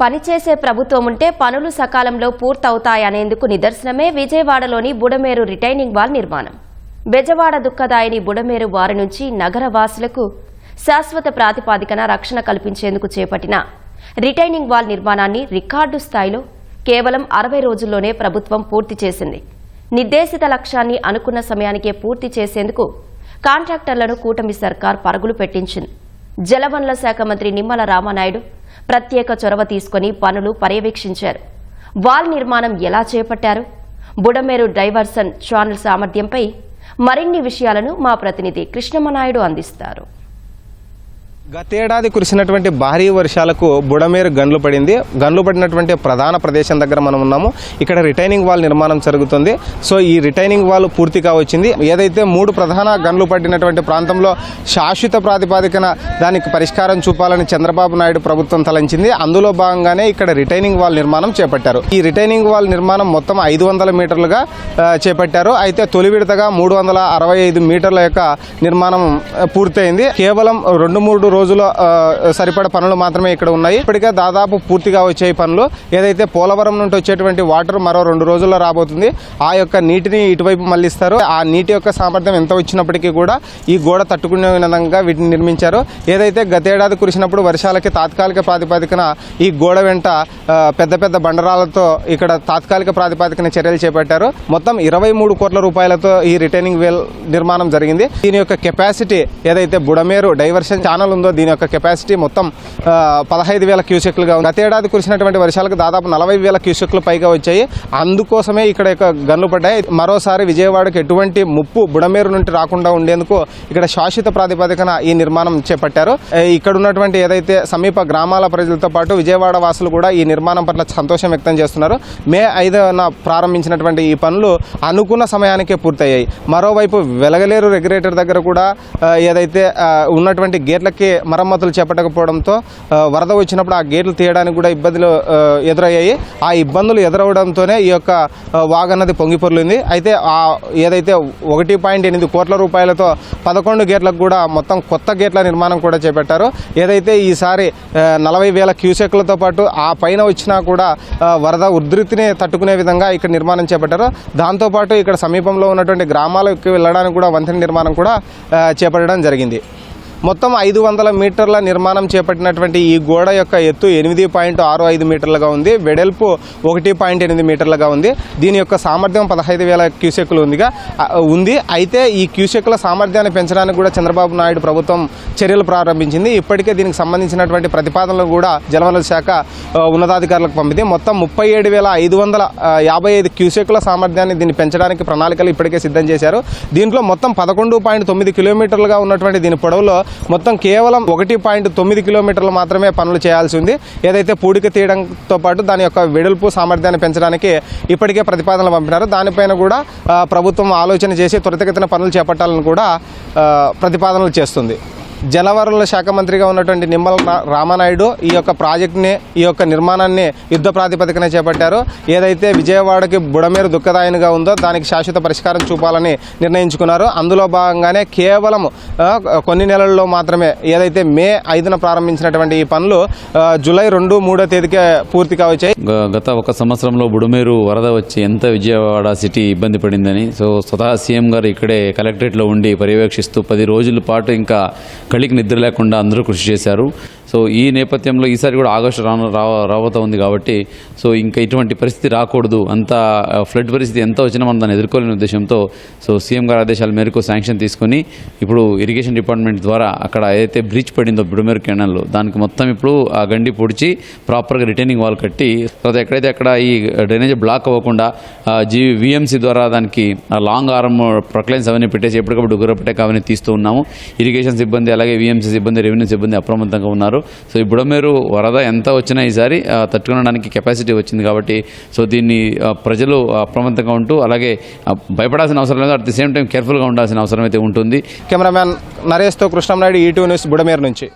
పనిచేసే ప్రభుత్వం ఉంటే పనులు సకాలంలో పూర్తవుతాయనేందుకు నిదర్శనమే విజయవాడలోని బుడమేరు రిటైనింగ్ వాల్ నిర్మాణం. బెజవాడ దుఃఖదాయిని బుడమేరు వారి నుంచి నగర వాసులకు శాశ్వత ప్రాతిపాదికన రక్షణ కల్పించేందుకు చేపట్టిన రిటైనింగ్ వాల్ నిర్మాణాన్ని రికార్డు స్థాయిలో కేవలం అరవై రోజుల్లోనే ప్రభుత్వం పూర్తి చేసింది. నిర్దేశిత లక్ష్యాన్ని అనుకున్న సమయానికే పూర్తి చేసేందుకు కాంట్రాక్టర్లను కూటమి సర్కార్ పరుగులు పెట్టించింది. జలవనరుల శాఖ మంత్రి నిమ్మల రామానాయుడు ప్రత్యేక చొరవ తీసుకుని పనులు పర్యవేక్షించారు. వాల్ నిర్మాణం ఎలా చేపట్టారు? బుడమేరు డైవర్సన్ ఛానల్ సామర్థ్యంపై మరిన్ని విషయాలను మా ప్రతినిధి కృష్ణమనాయుడు అందిస్తారు. గతేడాది కురిసినటువంటి భారీ వర్షాలకు బుడమేరు గన్లు పడింది. గన్లు పడినటువంటి ప్రధాన ప్రదేశం దగ్గర మనం ఉన్నాము. ఇక్కడ రిటైనింగ్ వాల్ నిర్మాణం జరుగుతుంది. సో ఈ రిటైనింగ్ వాల్ పూర్తిగా వచ్చింది. ఏదైతే మూడు ప్రధాన గన్లు పడినటువంటి ప్రాంతంలో శాశ్వత ప్రాతిపాదికన దానికి పరిష్కారం చూపాలని చంద్రబాబు నాయుడు ప్రభుత్వం తలంచింది. అందులో భాగంగానే ఇక్కడ రిటైనింగ్ వాల్ నిర్మాణం చేపట్టారు. ఈ రిటైనింగ్ వాల్ నిర్మాణం మొత్తం ఐదు వందల మీటర్లుగా చేపట్టారు. అయితే తొలి విడతగా మూడు వందల అరవై ఐదు మీటర్ల యొక్క నిర్మాణం పూర్తయింది. కేవలం రెండు మూడు రోజుల సరిపడ పనులు మాత్రమే ఇక్కడ ఉన్నాయి. ఇప్పటికే దాదాపు పూర్తిగా వచ్చే పనులు. ఏదైతే పోలవరం నుండి వచ్చేటువంటి వాటర్ మరో రెండు రోజుల్లో రాబోతుంది. ఆ యొక్క నీటిని ఇటువైపు మళ్ళిస్తారు. ఆ నీటి యొక్క సామర్థ్యం ఎంత వచ్చినప్పటికీ కూడా ఈ గోడ తట్టుకునే విధంగా వీటిని నిర్మించారు. ఏదైతే గతేడాది కురిసినప్పుడు వర్షాలకి తాత్కాలిక ప్రాతిపదికన ఈ గోడ వెంట పెద్ద పెద్ద బండరాలతో ఇక్కడ తాత్కాలిక ప్రాతిపదికన చర్యలు చేపట్టారు. మొత్తం ఇరవై మూడు కోట్ల రూపాయలతో ఈ రిటైనింగ్ వేల్ నిర్మాణం జరిగింది. దీని యొక్క కెపాసిటీ ఏదైతే బుడమేరు డైవర్షన్ ఛానల్ ఉందో దీని యొక్క కెపాసిటీ మొత్తం పదహైదు వేల క్యూసెక్లుగా ఉంది. గతేడాది కురిసినటువంటి వర్షాలకు దాదాపు నలభై వేల క్యూసెక్లు పైగా వచ్చాయి. అందుకోసమే ఇక్కడ యొక్క గన్లు పడ్డాయి. మరోసారి విజయవాడకు ఎటువంటి ముప్పు బుడమేరు నుండి రాకుండా ఉండేందుకు ఇక్కడ శాశ్వత ప్రాతిపదికన ఈ నిర్మాణం చేపట్టారు. ఇక్కడ ఉన్నటువంటి ఏదైతే సమీప గ్రామాల ప్రజలతో పాటు విజయవాడ వాసులు కూడా ఈ నిర్మాణం పట్ల సంతోషం వ్యక్తం చేస్తున్నారు. మే ఐదున ప్రారంభించినటువంటి ఈ పనులు అనుకున్న సమయానికే పూర్తయ్యాయి. మరోవైపు వెలగలేరు రెగ్యులేటర్ దగ్గర కూడా ఏదైతే ఉన్నటువంటి గేట్లకి మరమ్మతులు చేపట్టకపోవడంతో వరద వచ్చినప్పుడు ఆ గేట్లు తీయడానికి కూడా ఇబ్బందులు ఎదురయ్యాయి. ఆ ఇబ్బందులు ఎదురవడంతోనే ఈ యొక్క ఆ, వాగన్నది పొంగిపొర్లింది అయితే ఆ ఏదైతే ఒకటి పాయింట్ ఎనిమిది కోట్ల రూపాయలతో పదకొండు గేట్లకు కూడా మొత్తం కొత్త గేట్ల నిర్మాణం కూడా చేపట్టారు. ఏదైతే ఈసారి నలభై వేల క్యూసెక్లతో పాటు ఆ పైన వచ్చినా కూడా వరద ఉధృతిని తట్టుకునే విధంగా ఇక్కడ నిర్మాణం చేపట్టారు. దాంతోపాటు ఇక్కడ సమీపంలో ఉన్నటువంటి గ్రామాలకు వెళ్ళడానికి కూడా వంతెన నిర్మాణం కూడా చేపట్టడం జరిగింది. మొత్తం ఐదు వందల మీటర్ల నిర్మాణం చేపట్టినటువంటి ఈ గోడ యొక్క ఎత్తు ఎనిమిది పాయింట్ ఆరు ఐదు మీటర్లుగా ఉంది. వెడల్పు ఒకటి పాయింట్ ఎనిమిది మీటర్లుగా ఉంది. దీని యొక్క సామర్థ్యం పదహైదు వేల క్యూసెక్లు ఉందిగా ఉంది. అయితే ఈ క్యూసెక్ల సామర్థ్యాన్ని పెంచడానికి కూడా చంద్రబాబు నాయుడు ప్రభుత్వం చర్యలు ప్రారంభించింది. ఇప్పటికే దీనికి సంబంధించినటువంటి ప్రతిపాదనలు కూడా జలవనరుల శాఖ ఉన్నతాధికారులకు పంపింది. మొత్తం ముప్పై ఏడు వేల ఐదు వందల యాభై ఐదు క్యూసెక్ల సామర్థ్యాన్ని దీన్ని పెంచడానికి ప్రణాళికలు ఇప్పటికే సిద్ధం చేశారు. దీంట్లో మొత్తం పదకొండు పాయింట్ తొమ్మిది కిలోమీటర్లుగా ఉన్నటువంటి దీని పొడవులో మొత్తం కేవలం ఒకటి పాయింట్ తొమ్మిది కిలోమీటర్లు మాత్రమే పనులు చేయాల్సి ఉంది. ఏదైతే పూడిక తీయడంతో పాటు దాని యొక్క వెడల్పు సామర్థ్యాన్ని పెంచడానికి ఇప్పటికే ప్రతిపాదనలు పంపినారు. దానిపైన కూడా ప్రభుత్వం ఆలోచన చేసి త్వరితగతిన పనులు చేపట్టాలని కూడా ప్రతిపాదనలు చేస్తుంది. జలవనరుల శాఖ మంత్రిగా ఉన్నటువంటి నిమ్మల రామానాయుడు ఈ యొక్క ప్రాజెక్ట్ని ఈ యొక్క నిర్మాణాన్ని యుద్ధ ప్రాతిపదికన చేపట్టారు. ఏదైతే విజయవాడకి బుడమేరు దుఃఖదాయనిగా ఉందో దానికి శాశ్వత పరిష్కారం చూపాలని నిర్ణయించుకున్నారు. అందులో భాగంగానే కేవలం కొన్ని నెలల్లో మాత్రమే ఏదైతే మే ఐదున ప్రారంభించినటువంటి ఈ పనులు జూలై రెండు మూడో తేదీకే పూర్తిగా వచ్చాయి గత ఒక సంవత్సరంలో బుడమేరు వరద వచ్చి ఎంత విజయవాడ సిటీ ఇబ్బంది పడిందని సో స్వతహా సీఎం గారు ఇక్కడే కలెక్టరేట్లో ఉండి పర్యవేక్షిస్తూ పది రోజుల పాటు ఇంకా కళ్ళకి నిద్ర లేకుండా అందరూ కృషి చేశారు. సో ఈ నేపథ్యంలో ఈసారి కూడా ఆగస్టు రాను రాబోతా ఉంది కాబట్టి సో ఇంకా ఇటువంటి పరిస్థితి రాకూడదు. అంత ఫ్లడ్ పరిస్థితి ఎంత వచ్చినా మనం దాన్ని ఎదుర్కోలేని ఉద్దేశంతో సో సీఎం గారి ఆదేశాల మేరకు శాంక్షన్ తీసుకొని ఇప్పుడు ఇరిగేషన్ డిపార్ట్మెంట్ ద్వారా అక్కడ ఏదైతే బ్రిడ్జ్ పడిందో బుడమేరు కెనాల్లో దానికి మొత్తం ఇప్పుడు ఆ గండి పొడిచి ప్రాపర్గా రిటైనింగ్ వాల్ కట్టి తర్వాత ఎక్కడైతే అక్కడ ఈ డ్రైనేజ్ బ్లాక్ అవ్వకుండా జీ విఎంసీ ద్వారా దానికి ఆ లాంగ్ ఆర్మ్ ప్రొక్లైన్స్ అవన్నీ పెట్టేసి ఎప్పటికప్పుడు గుర్రపట్టాక అవన్నీ తీస్తూ ఉన్నాము. ఇరిగేషన్ సిబ్బంది అలాగే విఎంసీ సిబ్బంది రెవెన్యూ సిబ్బంది అప్రమత్తంగా ఉన్నారు. సో ఈ బుడమేరు వరద ఎంత వచ్చినా ఈసారి తట్టుకునడానికి కెపాసిటీ వచ్చింది కాబట్టి సో దీన్ని ప్రజలు అప్రమత్తంగా ఉంటూ అలాగే భయపడాల్సిన అవసరం లేదు. అట్ ది సేమ్ టైం కేర్ఫుల్గా ఉండాల్సిన అవసరం అయితే ఉంటుంది. Cameraman నరేష్తో Krishnam Naidu ETV news Budameru నుంచి.